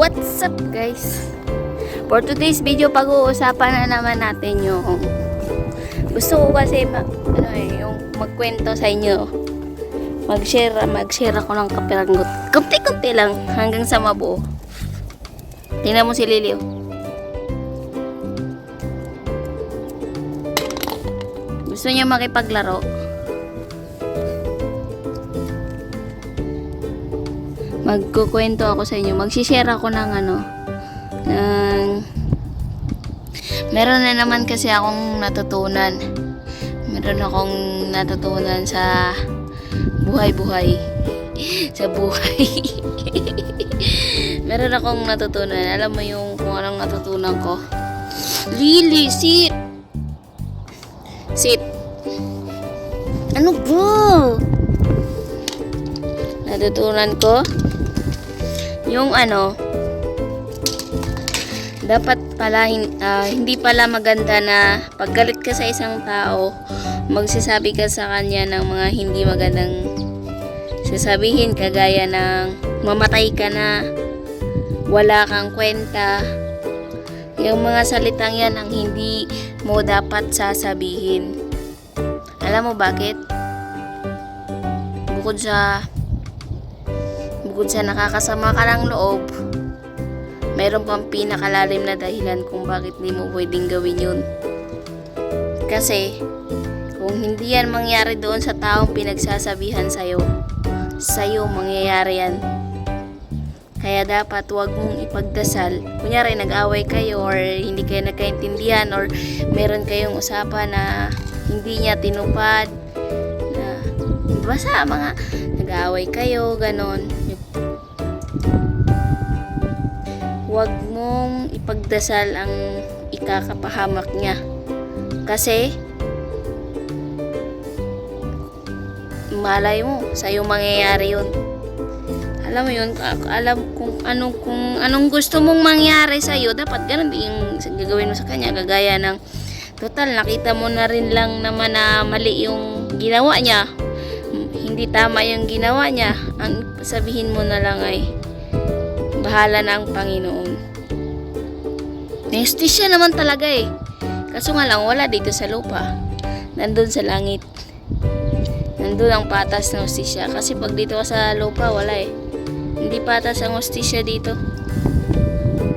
What's up guys? For today's video, pag-uusapan na naman natin yung gusto ko kasi ma- ano eh, yung magkwento sa inyo. Mag-share, mag-share ako ng kapiranggot. Kunti-kunti lang hanggang sa mabuo. Tingnan mo si Lily. oh. Gusto niya makipaglaro. Magkukwento ako sa inyo. Magsishare ako ng ano, ng... Meron na naman kasi akong natutunan. Meron akong natutunan sa buhay-buhay. sa buhay. Meron akong natutunan. Alam mo yung kung anong natutunan ko? Lily, sit! Sit! Ano ba? Natutunan ko? Yung ano dapat pala ah, hindi pala maganda na paggalit ka sa isang tao magsasabi ka sa kanya ng mga hindi magandang sasabihin kagaya ng mamatay ka na wala kang kwenta. Yung mga salitang yan ang hindi mo dapat sasabihin. Alam mo bakit? Bukod sa Bukod sa nakakasama ka ng loob, mayroon pang pinakalalim na dahilan kung bakit di mo pwedeng gawin yun. Kasi, kung hindi yan mangyari doon sa taong pinagsasabihan sa'yo, sa'yo mangyayari yan. Kaya dapat huwag mong ipagdasal. Kunyari, nag-away kayo or hindi kayo nagkaintindihan or meron kayong usapan na hindi niya tinupad na basta mga nag-away kayo, ganon. Huwag mong ipagdasal ang ikakapahamak niya. Kasi, malay mo, sa'yo mangyayari yun. Alam mo yun, alam kung anong, kung anong gusto mong mangyari sa'yo, dapat ganun din yung gagawin mo sa kanya. Gagaya ng, total, nakita mo na rin lang naman na mali yung ginawa niya. Hindi tama yung ginawa niya. Ang sabihin mo na lang ay, bahala na ang Panginoon. Nestisya naman talaga eh. Kaso nga lang, wala dito sa lupa. Nandun sa langit. Nandun ang patas na hostisya. Kasi pag dito ka sa lupa, wala eh. Hindi patas ang hostisya dito.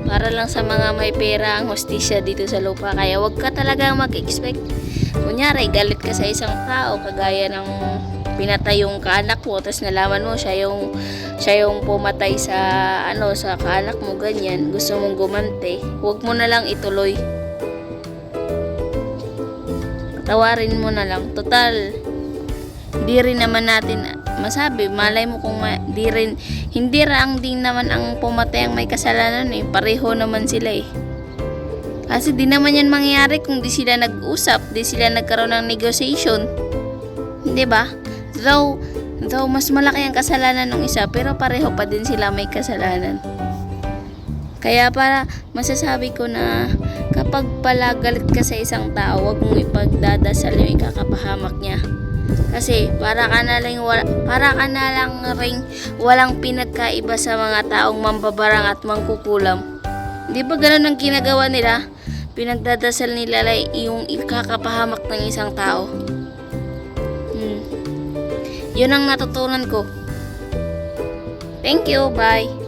Para lang sa mga may pera ang hostisya dito sa lupa. Kaya wag ka talaga mag-expect. Kunyari, galit ka sa isang tao, kagaya ng pinatay yung kaanak mo, tapos nalaman mo siya yung siya yung pumatay sa ano sa kaanak mo ganyan, gusto mong gumante, huwag mo na lang ituloy. Tawarin mo na lang. Total, di rin naman natin masabi. Malay mo kung ma- di rin, hindi raang din naman ang pumatay ang may kasalanan eh. Pareho naman sila eh. Kasi di naman yan mangyayari kung di sila nag-usap, di sila nagkaroon ng negotiation. Di ba? Though, though mas malaki ang kasalanan ng isa, pero pareho pa din sila may kasalanan. Kaya para masasabi ko na kapag pala galit ka sa isang tao, huwag mong ipagdadasal yung ikakapahamak niya. Kasi para ka na lang wala, para ka na lang ring walang pinagkaiba sa mga taong mambabarang at mangkukulam. Di ba ganun ang ginagawa nila? Pinagdadasal nila yung ikakapahamak ng isang tao. Yun ang natutunan ko. Thank you. Bye.